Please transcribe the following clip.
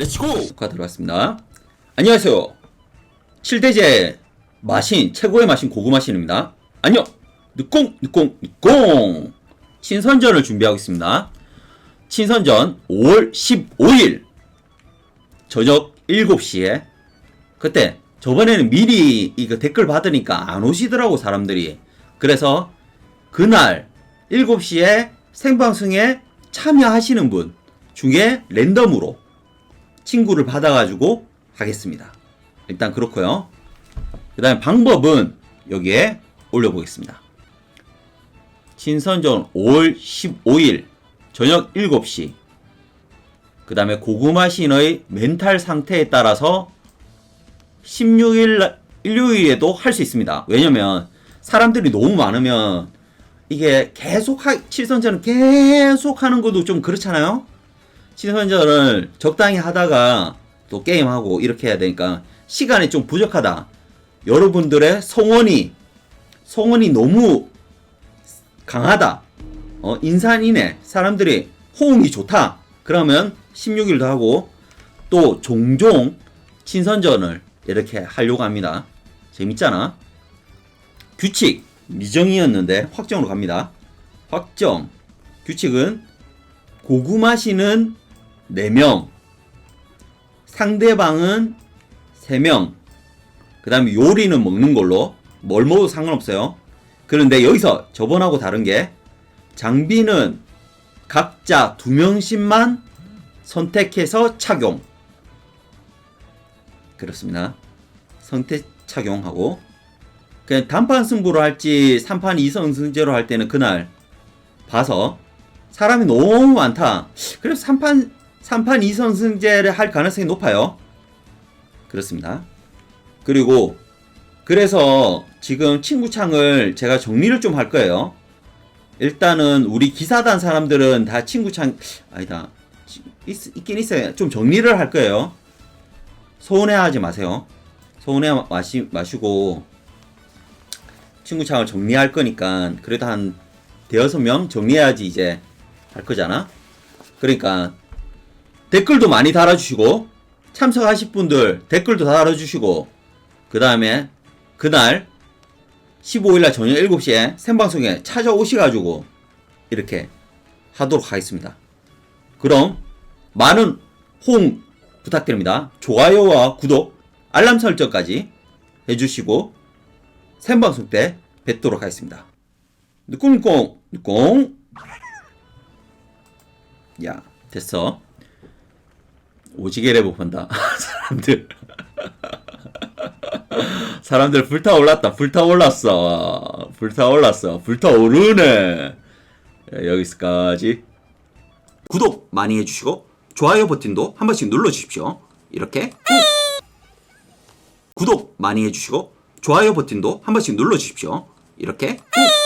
렛츠고! 축하 들어갔습니다. 안녕하세요. 7대제 마신, 최고의 마신 고구마 신입니다. 안녕! 늦공, 늦공, 늦공! 친선전을 준비하고 있습니다. 친선전 5월 15일 저녁 7시에 그때 저번에는 미리 이거 댓글 받으니까 안 오시더라고 사람들이. 그래서 그날 7시에 생방송에 참여하시는 분 중에 랜덤으로 친구를 받아가지고 하겠습니다. 일단 그렇고요. 그 다음에 방법은 여기에 올려보겠습니다. 친선전 5월 15일 저녁 7시 그 다음에 고구마 신의 멘탈 상태에 따라서 16일, 일요일에도 할 수 있습니다. 왜냐면 사람들이 너무 많으면 이게 계속 하, 칠선전을 계속 하는 것도 좀 그렇잖아요? 칠선전을 적당히 하다가 또 게임하고 이렇게 해야 되니까 시간이 좀 부족하다. 여러분들의 성원이, 성원이 너무 강하다. 어, 인산이네. 사람들이 호응이 좋다. 그러면 16일도 하고 또 종종 친선전을 이렇게 하려고 합니다. 재밌잖아. 규칙 미정이었는데 확정으로 갑니다. 확정 규칙은 고구마 씨는 4명 상대방은 3명 그 다음에 요리는 먹는 걸로 뭘 먹어도 상관없어요. 그런데 여기서 저번하고 다른 게 장비는 각자 2명씩만 선택해서 착용 그렇습니다. 선택 착용하고 그냥 단판 승부로 할지 3판 2선 승제로 할 때는 그날 봐서 사람이 너무 많다. 그래서 3판 3판 2선 승제를 할 가능성이 높아요. 그렇습니다. 그리고 그래서 지금 친구창을 제가 정리를 좀 할 거예요. 일단은 우리 기사단 사람들은 다 친구창 아니다. 있, 있긴 있어요. 좀 정리를 할 거예요. 서운해하지 마세요. 서운해 마시, 마시고 친구창을 정리할 거니까 그래도 한 대여섯 명 정리해야지 이제 할 거잖아. 그러니까 댓글도 많이 달아주시고 참석하실 분들 댓글도 다 달아주시고 그 다음에 그날 15일날 저녁 7시에 생방송에 찾아오셔가지고 이렇게 하도록 하겠습니다. 그럼 많은 호응 부탁드립니다. 좋아요와 구독, 알람 설정까지 해주시고 생방송 때 뵙도록 하겠습니다. 느꿍느꿍 느꿍 야 됐어 오지게 레버 본다. 사람들. 사람들 불타올랐다. 불타올랐어. 불타올랐어. 불타오르네. 예, 여기까지. 구독 많이 해주시고 좋아요 버튼도 한 번씩 눌러주십시오. 이렇게 꾹. 구독 많이 해주시고 좋아요 버튼도 한 번씩 눌러주십시오. 이렇게 꾹.